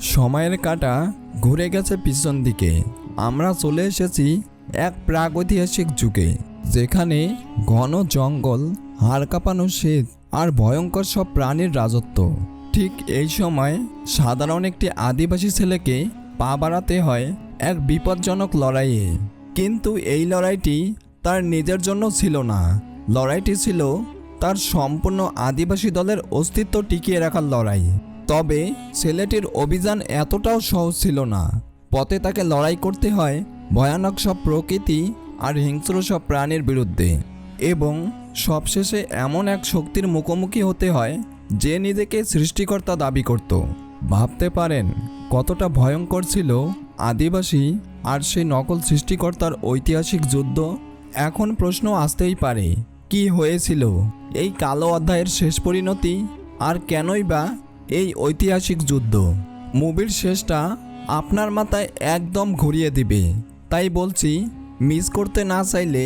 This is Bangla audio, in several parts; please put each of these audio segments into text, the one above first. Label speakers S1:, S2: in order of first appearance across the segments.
S1: সময়ের কাটা ঘুরে গেছে পিছন দিকে। আমরা চলে এসেছি এক প্রাগৈতিহাসিক যুগে, যেখানে ঘন জঙ্গল, হাড় কাঁপানো শীত আর ভয়ঙ্কর সব প্রাণীর রাজত্ব। ঠিক এই সময় সাধারণ একটি আদিবাসী ছেলেকে পা বাড়াতে হয় এক বিপজ্জনক লড়াইয়ে। কিন্তু এই লড়াইটি তার নিজের জন্য ছিল না। লড়াইটি ছিল তার সম্পূর্ণ আদিবাসী দলের অস্তিত্ব টিকিয়ে রাখার লড়াই। তবে ছেলেটির অভিযান এতটাও সহজ ছিল না। পথে তাকে লড়াই করতে হয় ভয়ানক সব প্রকৃতি আর হিংস্র সব প্রাণীর বিরুদ্ধে এবং সবশেষে এমন এক শক্তির মুখোমুখি হতে হয় যে নিজেকে সৃষ্টিকর্তা দাবি করত। ভাবতে পারেন কতটা ভয়ঙ্কর ছিল আদিবাসী আর সেই নকল সৃষ্টিকর্তার ঐতিহাসিক যুদ্ধ। এখন প্রশ্ন আসতেই পারে, কি হয়েছিল? এই কালো অধ্যায়ের শেষ পরিণতি আর কেনই বা এই ঐতিহাসিক যুদ্ধ মুভির শেষটা আপনার মাথায় একদম ঘুরিয়ে দিবে। তাই বলছি, মিস করতে না চাইলে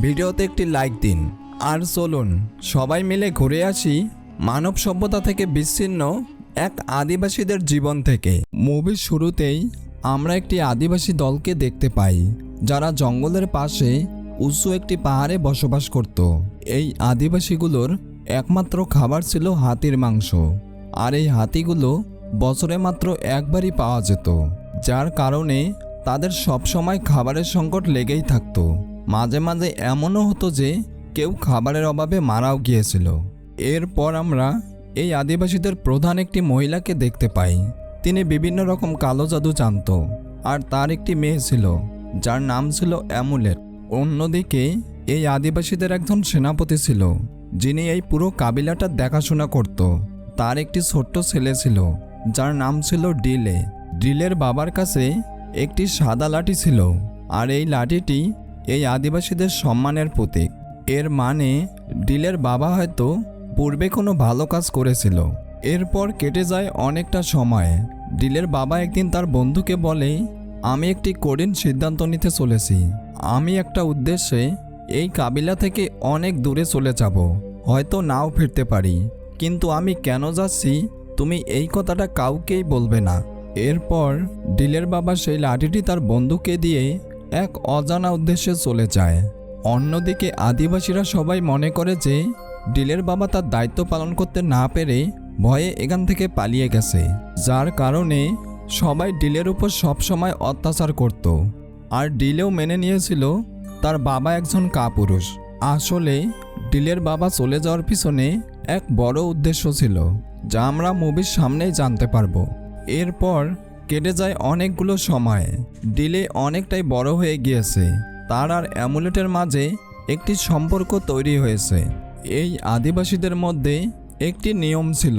S1: ভিডিওতে একটি লাইক দিন। আর চলুন, সবাই মিলে ঘুরে আসি মানব সভ্যতা থেকে বিচ্ছিন্ন এক আদিবাসীদের জীবন থেকে। মুভির শুরুতেই আমরা একটি আদিবাসী দলকে দেখতে পাই, যারা জঙ্গলের পাশে উঁচু একটি পাহাড়ে বসবাস করত। এই আদিবাসীগুলোর একমাত্র খাবার ছিল হাতির মাংস। আর এই হাতিগুলো বছরে মাত্র একবারই পাওয়া যেত, যার কারণে তাদের সবসময় খাবারের সংকট লেগেই থাকতো। মাঝে মাঝে এমনও হতো যে, কেউ খাবারের অভাবে মারাও গিয়েছিল। এরপর আমরা এই আদিবাসীদের প্রধান একটি মহিলাকে দেখতে পাই। তিনি বিভিন্ন রকম কালো জাদু জানত, আর তার একটি মেয়ে ছিল, যার নাম ছিল অ্যামুলেট। অন্যদিকে এই আদিবাসীদের একজন সেনাপতি ছিল, যিনি এই পুরো কাবিলাটা দেখাশোনা করত। তার একটি ছোট্ট ছেলে ছিল, যার নাম ছিল ডিলে। ডিলের বাবার কাছে একটি সাদা লাঠি ছিল, আর এই লাঠিটি এই আদিবাসীদের সম্মানের প্রতীক। এর মানে ডিলের বাবা হয়তো পূর্বে কোনো ভালো কাজ করেছিল। এরপর কেটে যায় অনেকটা সময়। ডিলের বাবা একদিন তার বন্ধুকে বলে, আমি একটি কঠিন সিদ্ধান্ত নিতে চলেছি। আমি একটা উদ্দেশ্যে এই কাবিলা থেকে অনেক দূরে চলে যাব। হয়তো নাও ফিরতে পারি। কিন্তু আমি কেন যাচ্ছি, তুমি এই কথাটা কাউকেই বলবে না। এরপর ডিলের বাবা সেই লাঠিটি তার বন্ধুকে দিয়ে এক অজানা উদ্দেশ্যে চলে যায়। অন্যদিকে আদিবাসীরা সবাই মনে করে যে ডিলের বাবা তার দায়িত্ব পালন করতে না পেরে ভয়ে এখান থেকে পালিয়ে গেছে। যার কারণে সবাই ডিলের উপর সবসময় অত্যাচার করত। আর ডিলেও মেনে নিয়েছিল, তার বাবা একজন কাপুরুষ। আসলে ডিলের বাবা চলে যাওয়ার পিছনে এক বড় উদ্দেশ্য ছিল, যা আমরা মুভির সামনেই জানতে পারব। এরপর কেটে যায় অনেকগুলো সময়। ডিলে অনেকটাই বড় হয়ে গিয়েছে। তার আর অ্যামুলেটের মাঝে একটি সম্পর্ক তৈরি হয়েছে। এই আদিবাসীদের মধ্যে একটি নিয়ম ছিল,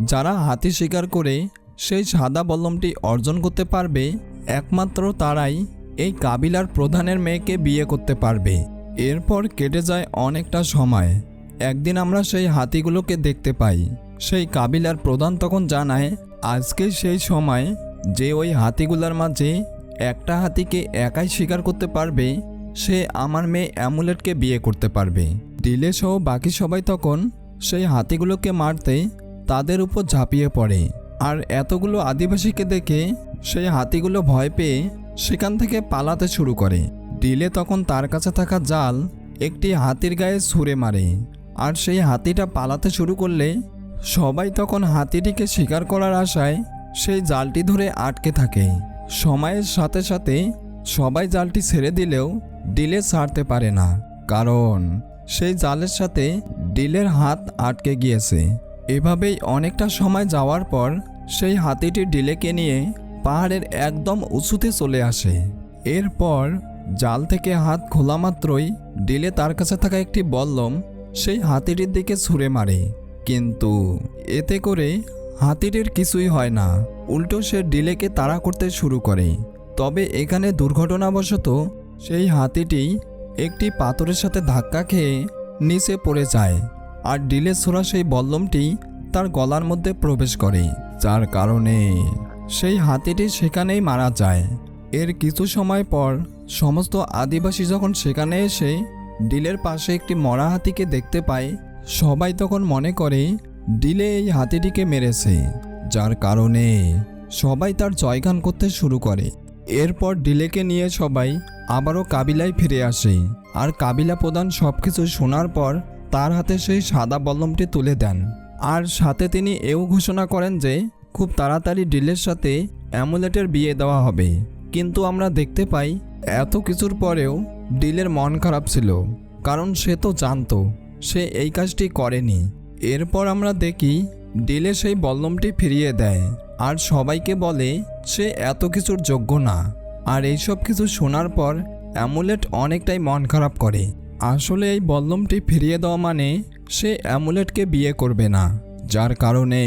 S1: যারা হাতি শিকার করে সেই সাদা বল্লমটি অর্জন করতে পারবে, একমাত্র তারাই এই কাবিলার প্রধানের মেয়েকে বিয়ে করতে পারবে। এরপর কেটে যায় অনেকটা সময়। একদিন আমরা সেই হাতিগুলোকে দেখতে পাই। সেই কাবিলার প্রধান তখন জানায়, আজকে সেই সময় যে ওই হাতিগুলার মাঝে একটা হাতিকে একাই শিকার করতে পারবে, সে আমার মেয়ে অ্যামুলেটকে বিয়ে করতে পারবে। ডিলে সহ বাকি সবাই তখন সেই হাতিগুলোকে মারতে তাদের উপর ঝাঁপিয়ে পড়ে। আর এতগুলো আদিবাসীকে দেখে সেই হাতিগুলো ভয় পেয়ে সেখান থেকে পালাতে শুরু করে। ডিলে তখন তার কাছে থাকা জাল একটি হাতির গায়ে ছুঁড়ে মারে। আর সেই হাতিটা পালাতে শুরু করলে সবাই তখন হাতিটিকে শিকার করার আশায় সেই জালটি ধরে আটকে থাকে। সময়ের সাথে সাথে সবাই জালটি ছেড়ে দিলেও ডিলে ছাড়তে পারে না, কারণ সেই জালের সাথে ডিলের হাত আটকে গিয়েছে। এভাবেই অনেকটা সময় যাওয়ার পর সেই হাতিটি ডিলেকে নিয়ে পাহাড়ের একদম উঁচুতে চলে আসে। এরপর জাল থেকে হাত খোলা মাত্রই ডিলে তার কাছে থাকা একটি বল্লম সেই হাতিটির দিকে ছুঁড়ে মারে। কিন্তু এতে করে হাতিটির কিছুই হয় না। উল্টো সে ডিলেকে তাড়া করতে শুরু করে। তবে এখানে দুর্ঘটনাবশত সেই হাতিটি একটি পাথরের সাথে ধাক্কা খেয়ে নিচে পড়ে যায় আর ডিলে ছোড়া সেই বল্লমটি তার গলার মধ্যে প্রবেশ করে। যার কারণে সেই হাতিটি সেখানেই মারা যায়। এর কিছু সময় পর সমস্ত আদিবাসী যখন সেখানে এসে ডিলের পাশে একটি মরা হাতিকে দেখতে পায়, সবাই তখন মনে করে ডিলে এই হাতিটিকে মেরেছে। যার কারণে সবাই তার জয়গান করতে শুরু করে। এরপর ডিলেকে নিয়ে সবাই আবারও কাবিলায় ফিরে আসে। আর কাবিলা প্রধান সব কিছু শোনার পর তার হাতে সেই সাদা বল্লমটি তুলে দেন। আর সাথে তিনি এও ঘোষণা করেন যে, খুব তাড়াতাড়ি ডিলের সাথে অ্যামুলেটের বিয়ে দেওয়া হবে। কিন্তু আমরা দেখতে পাই এত কিছুর পরেও ডিলের মন খারাপ ছিল, কারণ সে তো জানতো, সে এই কাজটি করেনি। এরপর আমরা দেখি ডিলে সেই বল্লমটি ফিরিয়ে দেয়, আর সবাইকে বলে সে এত কিছুর যোগ্য না। আর এইসব কিছু শোনার পর অ্যামুলেট অনেকটাই মন খারাপ করে। আসলে এই বল্লমটি ফিরিয়ে দেওয়া মানে সে অ্যামুলেটকে বিয়ে করবে না, যার কারণে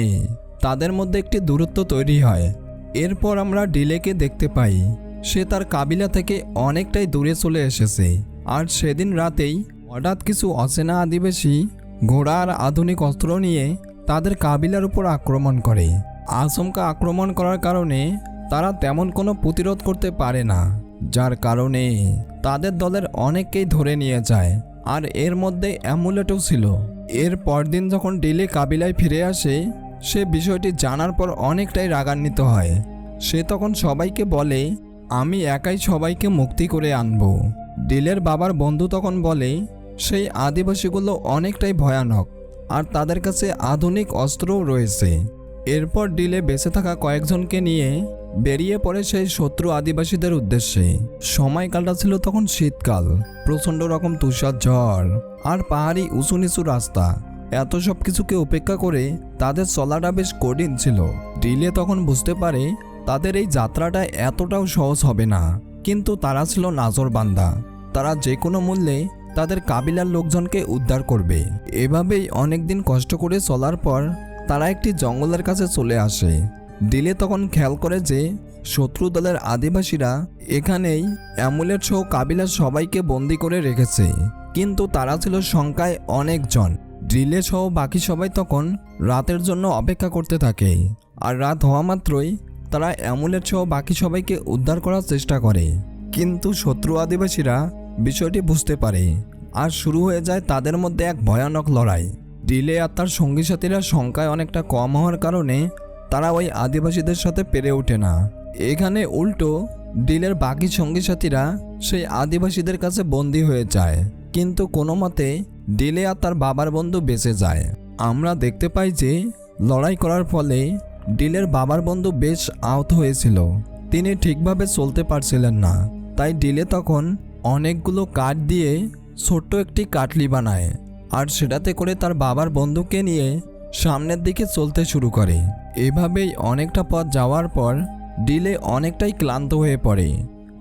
S1: তাদের মধ্যে একটি দূরত্ব তৈরি হয়। এরপর আমরা ডিলেকে দেখতে পাই সে তার কাবিলা থেকে অনেকটাই দূরে চলে এসেছে। আর সেদিন রাতেই হঠাৎ কিছু অচেনা আদিবাসী ঘোড়া আর আধুনিক অস্ত্র নিয়ে তাদের কাবিলার উপর আক্রমণ করে। আচমকা আক্রমণ করার কারণে তারা তেমন কোনো প্রতিরোধ করতে পারে না, যার কারণে তাদের দলের অনেককেই ধরে নিয়ে যায়। আর এর মধ্যে অ্যামুলেটও ছিল। এর পরদিন যখন ডিলে কাবিলায় ফিরে আসে, সে বিষয়টি জানার পর অনেকটাই রাগান্বিত হয়। সে তখন সবাইকে বলে আমি একাই সবাইকে মুক্তি করে আনব। ডিলের বাবার বন্ধু তখন বলে, সেই আদিবাসীগুলো অনেকটাই ভয়ানক, আর তাদের কাছে আধুনিক অস্ত্রও রয়েছে। এরপর ডিলে বেঁচে থাকা কয়েকজনকে নিয়ে বেরিয়ে পড়ে সেই শত্রু আদিবাসীদের উদ্দেশ্যে। সময়কালটা ছিল তখন শীতকাল, প্রচণ্ড রকম তুষার ঝড়, আর পাহাড়ি উঁচু নিচু রাস্তা। এত সব কিছুকে উপেক্ষা করে তাদের চলাটা বেশ কঠিন ছিল। ডিলে তখন বুঝতে পারে তাদের এই যাত্রাটা এতটাও সহজ হবে না। কিন্তু তারা ছিল নাজর বান্দা। তারা যে কোনো মূল্যে তাদের কাবিলার লোকজনকে উদ্ধার করবে। এভাবেই অনেকদিন কষ্ট করে চলার পর তারা একটি জঙ্গলের কাছে চলে আসে। ডিলে তখন খেয়াল করে যে শত্রু দলের আদিবাসীরা এখানেই অ্যামুলেট সহ কাবিলার সবাইকে বন্দি করে রেখেছে। কিন্তু তারা ছিল সংখ্যায় অনেকজন। ড্রিলে সহ বাকি সবাই তখন রাতের জন্য অপেক্ষা করতে থাকে। আর রাত হওয়া মাত্রই তারা অ্যামুলেট সহ বাকি সবাইকে উদ্ধার করার চেষ্টা করে। কিন্তু শত্রু আদিবাসীরা বিষয়টি বুঝতে পারে। আর শুরু হয়ে যায় তাদের মধ্যে এক ভয়ানক লড়াই। ডিলে আর তার সঙ্গী সাথীরা সংখ্যায় অনেকটা কম হওয়ার কারণে তারা ওই আদিবাসীদের সাথে পেরে ওঠে না। এখানে উল্টো ডিলের বাকি সঙ্গী সাথীরা সেই আদিবাসীদের কাছে বন্দী হয়ে যায়। কিন্তু কোনো মতে ডিলে আর তার বাবার বন্ধু বেঁচে যায়। আমরা দেখতে পাই যে লড়াই করার ফলে ডিলের বাবার বন্ধু বেশ আহত হয়েছিল। তিনি ঠিকভাবে চলতে পারছিলেন না। তাই ডিলে তখন অনেকগুলো কাঠ দিয়ে ছোট্ট একটি কাটলি বানায় আর সেটাতে করে তার বাবার বন্ধুকে নিয়ে সামনের দিকে চলতে শুরু করে। এভাবেই অনেকটা পথ যাওয়ার পর ডিলে অনেকটাই ক্লান্ত হয়ে পড়ে,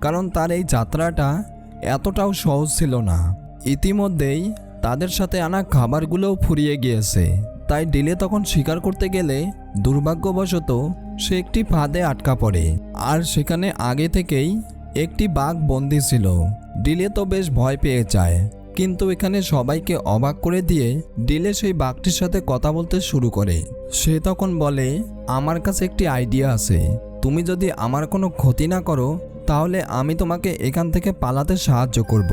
S1: কারণ তার এই যাত্রাটা এতটাও সহজ ছিল না। ইতিমধ্যেই তাদের সাথে আনা খাবারগুলোও ফুরিয়ে গিয়েছে। তাই ডিলে তখন শিকার করতে গেলে দুর্ভাগ্যবশত সে একটি ফাঁদে আটকা পড়ে। আর সেখানে আগে থেকেই একটি বাঘ বন্দি ছিল। ডিলে তো বেশ ভয় পেয়ে যায়। কিন্তু এখানে সবাইকে অবাক করে দিয়ে ডিলে সেই বাঘটির সাথে কথা বলতে শুরু করে। সে তখন বলে, আমার কাছে একটি আইডিয়া আছে। তুমি যদি আমার কোনো ক্ষতি না করো, তাহলে আমি তোমাকে এখান থেকে পালাতে সাহায্য করব।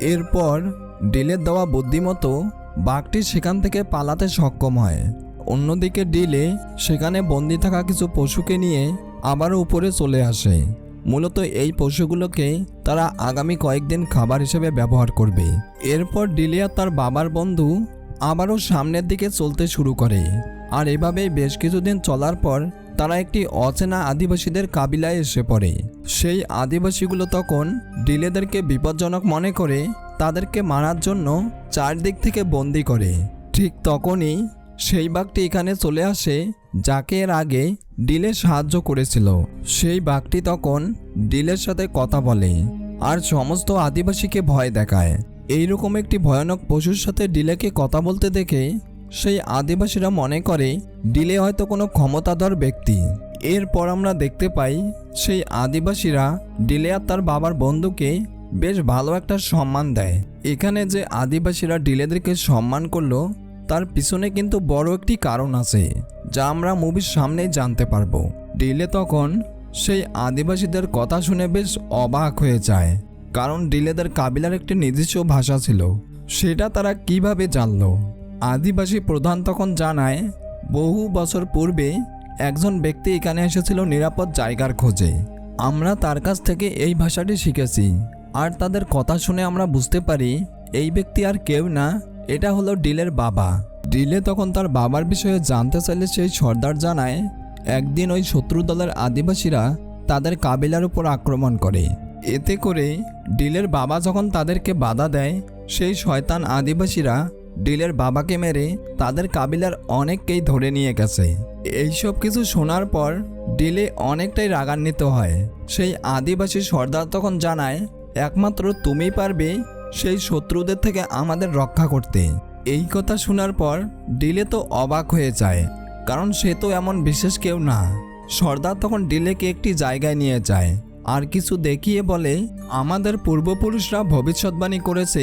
S1: এরপর ডিলের দেওয়া বুদ্ধিমতো বাঘটি সেখান থেকে পালাতে সক্ষম হয়। অন্যদিকে ডিলে সেখানে বন্দি থাকা কিছু পশুকে নিয়ে আবারও উপরে চলে আসে। মূলত এই পশুগুলোকে তারা আগামী কয়েকদিন খাবার হিসেবে ব্যবহার করবে। এরপর ডিলিয়া তার বাবার বন্ধু আবারও সামনের দিকে চলতে শুরু করে। আর এভাবেই বেশ কিছুদিন চলার পর তারা একটি অচেনা আদিবাসীদের কাবিলায় এসে পড়ে। সেই আদিবাসীগুলো তখন ডিলেদেরকে বিপজ্জনক মনে করে তাদেরকে মারার জন্য চারদিক থেকে বন্দি করে। ঠিক তখনই সেই বাঘটি এখানে চলে আসে, যাকে এর আগে ডিলে সাহায্য করেছিল। সেই বাঘটি তখন ডিলের সাথে কথা বলে আর সমস্ত আদিবাসীকে ভয় দেখায়। এইরকম একটি ভয়ানক পশুর সাথে ডিলেকে কথা বলতে দেখে সেই আদিবাসীরা মনে করে ডিলে হয়তো কোনো ক্ষমতাধর ব্যক্তি। এরপর আমরা দেখতে পাই, সেই আদিবাসীরা ডিলে আর তার বাবার বন্ধুকে বেশ ভালো একটা সম্মান দেয়। এখানে যে আদিবাসীরা ডিলেদেরকে সম্মান করল, তার পিছনে কিন্তু বড় একটি কারণ আছে, যা আমরা মুভির সামনেই জানতে পারব। ডিলে তখন সেই আদিবাসীদের কথা শুনে বেশ অবাক হয়ে যায়, কারণ ডিলেদের কাবিলার একটি নিজস্ব ভাষা ছিল। সেটা তারা কীভাবে জানলো? আদিবাসী প্রধান তখন জানায়, বহু বছর পূর্বে একজন ব্যক্তি এখানে এসেছিল নিরাপদ জায়গার খোঁজে। আমরা তার কাছ থেকে এই ভাষাটি শিখেছি। আর তাদের কথা শুনে আমরা বুঝতে পারি, এই ব্যক্তি আর কেউ না, এটা হলো ডিলের বাবা। ডিলে তখন তার বাবার বিষয়ে জানতে চাইলে সেই সর্দার জানায়, একদিন ওই শত্রু দলের আদিবাসীরা তাদের কাবিলার উপর আক্রমণ করে। এতে করে ডিলের বাবা যখন তাদেরকে বাধা দেয়, সেই শয়তান আদিবাসীরা ডিলের বাবাকে মেরে তাদের কাবিলার অনেককেই ধরে নিয়ে গেছে। এইসব কিছু শোনার পর ডিলে অনেকটাই রাগান্বিত হয়। সেই আদিবাসী সর্দার তখন জানায়, একমাত্র তুমি পারবে সেই শত্রুদের থেকে আমাদের রক্ষা করতে। এই কথা শোনার পর ডিলে তো অবাক হয়ে যায়, কারণ সে তো এমন বিশেষ কেউ না। সর্দার তখন ডিলেকে একটি জায়গায় নিয়ে যায়, আর কিছু দেখিয়ে বলে, আমাদের পূর্বপুরুষরা ভবিষ্যৎবাণী করেছে,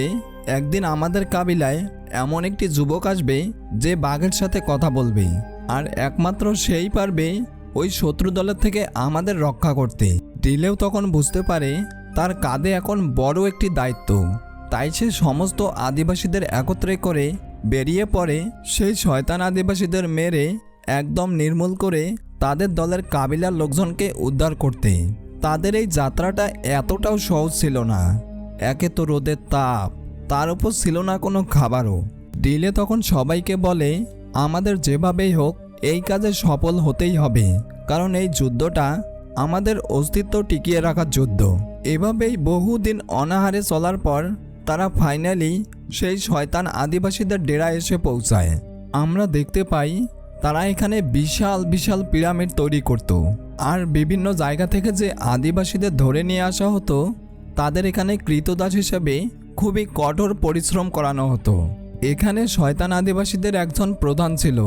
S1: একদিন আমাদের কাবিলায় এমন একটি যুবক আসবে যে বাঘের সাথে কথা বলবে আর একমাত্র সেই পারবে ওই শত্রু দলের থেকে আমাদের রক্ষা করতে। ডিলেও তখন বুঝতে পারে তার কাঁধে এখন বড় একটি দায়িত্ব। তাই সে সমস্ত আদিবাসীদের একত্রে করে বেরিয়ে পড়ে। সেই শয়তান আদিবাসীদের মেরে একদম নির্মূল করে তাদের দলের কাবিলার লোকজনকে উদ্ধার করতে। তাদের এই যাত্রাটা এতটাও সহজ ছিল না। একে তো রোদের তাপ তার উপর ছিল না কোনো খাবারও। ডিলে তখন সবাইকে বলে, আমাদের যেভাবেই হোক, এই কাজে সফল হতেই হবে। কারণ এই যুদ্ধটা আমাদের অস্তিত্ব টিকিয়ে রাখার যুদ্ধ। এভাবেই বহুদিন অনাহারে চলার পর তারা ফাইনালি সেই শয়তান আদিবাসীদের ডেরা এসে পৌঁছায়। আমরা দেখতে পাই, তারা এখানে বিশাল বিশাল পিরামিড তৈরি করত। আর বিভিন্ন জায়গা থেকে যে আদিবাসীদের ধরে নিয়ে আসা হতো, তাদের এখানে কৃতদাস হিসেবে খুবই কঠোর পরিশ্রম করানো হতো। এখানে শয়তান আদিবাসীদের একজন প্রধান ছিল।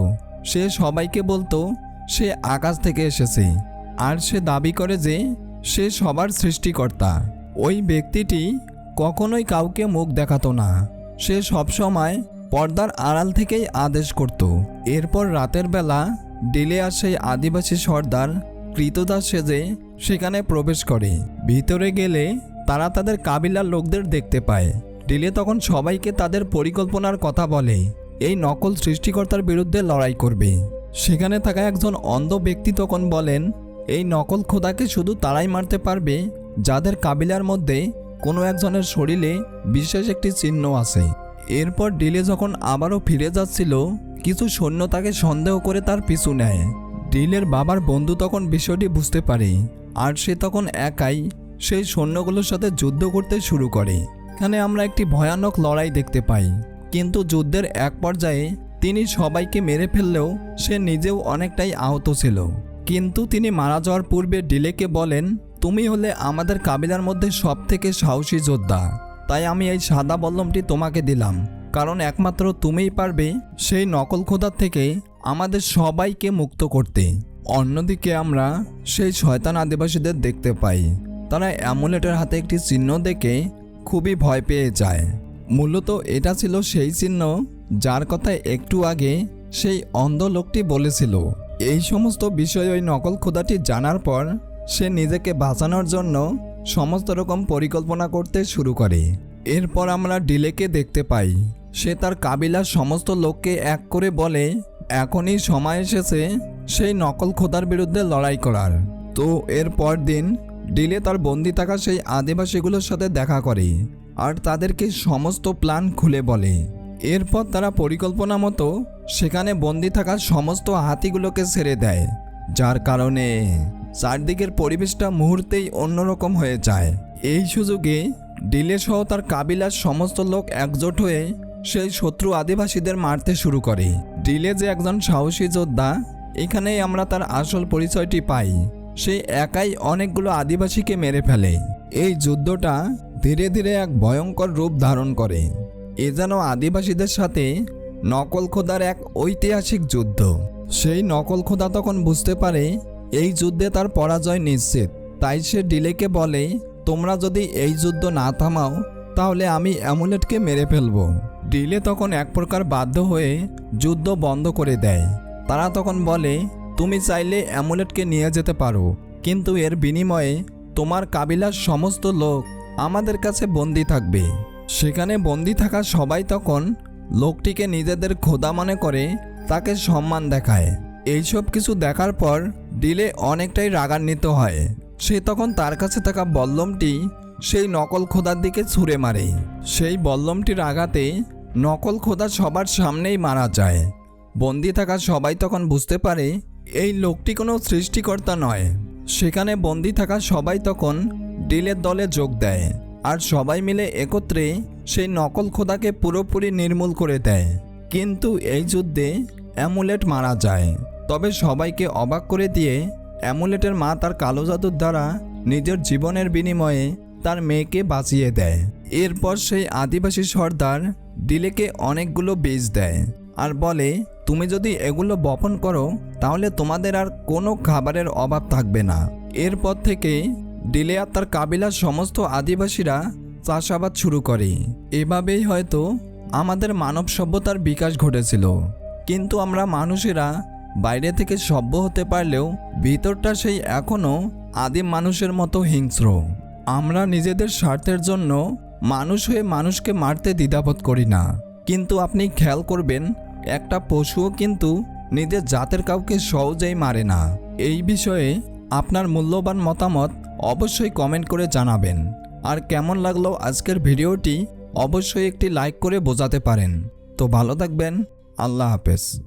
S1: সে সবাইকে বলতো, সে আকাশ থেকে এসেছে। আর সে দাবি করে যে, সে সবার সৃষ্টিকর্তা। ওই ব্যক্তিটি কখনোই কাউকে মুখ দেখাতো না। সে সবসময় পর্দার আড়াল থেকেই আদেশ করত। এরপর রাতের বেলা ডিলে আর সেই আদিবাসী সর্দার কৃতদাস সেজে সেখানে প্রবেশ করে। ভিতরে গেলে তারা তাদের কাবিলার লোকদের দেখতে পায়। ডিলে তখন সবাইকে তাদের পরিকল্পনার কথা বলে। এই নকল সৃষ্টিকর্তার বিরুদ্ধে লড়াই করবে। সেখানে থাকা একজন অন্ধ ব্যক্তি তখন বলেন, এই নকল খোদাকে শুধু তারাই মারতে পারবে, যাদের কাবিলার মধ্যে কোনো একজনের শরীরে বিশেষ একটি চিহ্ন আছে। এরপর ডিলে যখন আবারও ফিরে যাচ্ছিল, কিছু সৈন্য তাকে সন্দেহ করে তার পিছু নেয়। ডিলের বাবার বন্ধু তখন বিষয়টি বুঝতে পারে, আর সে তখন একাই সেই সৈন্যগুলোর সাথে যুদ্ধ করতে শুরু করে। এখানে আমরা একটি ভয়ানক লড়াই দেখতে পাই। কিন্তু যুদ্ধের এক পর্যায়ে তিনি সবাইকে মেরে ফেললেও সে নিজেও অনেকটাই আহত ছিল। কিন্তু তিনি মারা যাওয়ার পূর্বে ডিলেকে বলেন, তুমি হলে আমাদের কাবিলার মধ্যে সব থেকে সাহসী যোদ্ধা। তাই আমি এই সাদা বল্লমটি তোমাকে দিলাম। কারণ একমাত্র তুমিই পারবে সেই নকল খোদার থেকে আমাদের সবাইকে মুক্ত করতে। অন্যদিকে আমরা সেই শয়তান আদিবাসীদের দেখতে পাই। তারা অ্যামুলেটের হাতে একটি চিহ্ন দেখে খুবই ভয় পেয়ে যায়। মূলত এটা ছিল সেই চিহ্ন যার কথা একটু আগে সেই অন্ধ লোকটি বলেছিল। এই সমস্ত বিষয় ওই নকল খোদাটি জানার পর সে নিজেকে বাঁচানোর জন্য সমস্ত রকম পরিকল্পনা করতে শুরু করে। এরপর আমরা ডিলেকে দেখতে পাই। সে তার কাবিলার সমস্ত লোককে এক করে বলে, এখনই সময় এসেছে সেই নকল খোদার বিরুদ্ধে লড়াই করার। তো এর পর দিন ডিলে তার বন্দি থাকা সেই আদিবাসীগুলোর সাথে দেখা করে আর তাদেরকে সমস্ত প্ল্যান খুলে বলে। এরপর তারা পরিকল্পনা মতো সেখানে বন্দি থাকা সমস্ত হাতিগুলোকে ছেড়ে দেয়, যার কারণে চারদিকের পরিবেশটা মুহূর্তেই অন্যরকম হয়ে যায়। এই সুযোগে ডিলে সহ তার কাবিলার সমস্ত লোক একজোট হয়ে সেই শত্রু আদিবাসীদের মারতে শুরু করে। ডিলে যে একজন সাহসী যোদ্ধা, এখানেই আমরা তার আসল পরিচয়টি পাই। সে একাই অনেকগুলো আদিবাসীকে মেরে ফেলে। এই যুদ্ধটা ধীরে ধীরে এক ভয়ঙ্কর রূপ ধারণ করে। এ যেন আদিবাসীদের সাথে নকল খোদার এক ঐতিহাসিক যুদ্ধ। সেই নকল খোদা তখন বুঝতে পারে, এই যুদ্ধে তার পরাজয় নিশ্চিত। তাই সে ডিলেকে বলে, তোমরা যদি এই যুদ্ধ না থামাও, তাহলে আমি অ্যামুলেটকে মেরে ফেলব। ডিলে তখন এক প্রকার বাধ্য হয়ে যুদ্ধ বন্ধ করে দেয়। তারা তখন বলে তুমি চাইলে অ্যামুলেটকে নিয়ে যেতে পারো, কিন্তু এর বিনিময়ে তোমার কাবিলার সমস্ত লোক আমাদের কাছে বন্দি থাকবে। সেখানে বন্দি থাকা সবাই তখন লোকটিকে নিজেদের খোদা মনে করে তাকে সম্মান দেখায়। এইসব কিছু দেখার পর ডিলে অনেকটাই রাগান্বিত হয়। সে তখন তার কাছে থাকা বল্লমটি সেই নকল খোদার দিকে ছুঁড়ে মারে। সেই বল্লমটির আঘাতে নকল খোদা সবার সামনেই মারা যায়। বন্দি থাকা সবাই তখন বুঝতে পারে এই লোকটি কোনো সৃষ্টিকর্তা নয়। সেখানে বন্দি থাকা সবাই তখন ডিলের দলে যোগ দেয় আর সবাই মিলে একত্রে সেই নকল খোদাকে পুরোপুরি নির্মূল করে দেয়। কিন্তু এই যুদ্ধে অ্যামুলেট মারা যায়। তবে সবাইকে অবাক করে দিয়ে অ্যামুলেটের মা তার কালো জাদুর দ্বারা নিজের জীবনের বিনিময়ে তার মেয়েকে বাঁচিয়ে দেয়। এরপর সেই আদিবাসী সর্দার ডিলেকে অনেকগুলো বীজ দেয়। আর বলে, তুমি যদি এগুলো বপন করো, তাহলে তোমাদের আর কোনো খাবারের অভাব থাকবে না। এরপর থেকে ডিলে আর তার কাবিলার সমস্ত আদিবাসীরা চাষাবাদ শুরু করে। এভাবেই হয়তো আমাদের মানব সভ্যতার বিকাশ ঘটেছিল। কিন্তু আমরা মানুষেরা বাইরে থেকে সভ্য হতে পারলেও ভিতরটা সেই এখনও আদিম মানুষের মতো হিংস্র। আমরা নিজেদের স্বার্থের জন্য মানুষ হয়ে মানুষকে মারতে দ্বিধাবোধ করি না। কিন্তু আপনি খেয়াল করবেন একটা পশুও কিন্তু নিজের জাতের কাউকে সহজেই মারে না। এই বিষয়ে আপনার মূল্যবান মতামত অবশ্যই কমেন্ট করে জানাবেন। আর কেমন লাগল আজকের ভিডিওটি অবশ্যই একটি লাইক করে বোঝাতে পারেন। তো ভালো থাকবেন, আল্লাহ হাফেজ।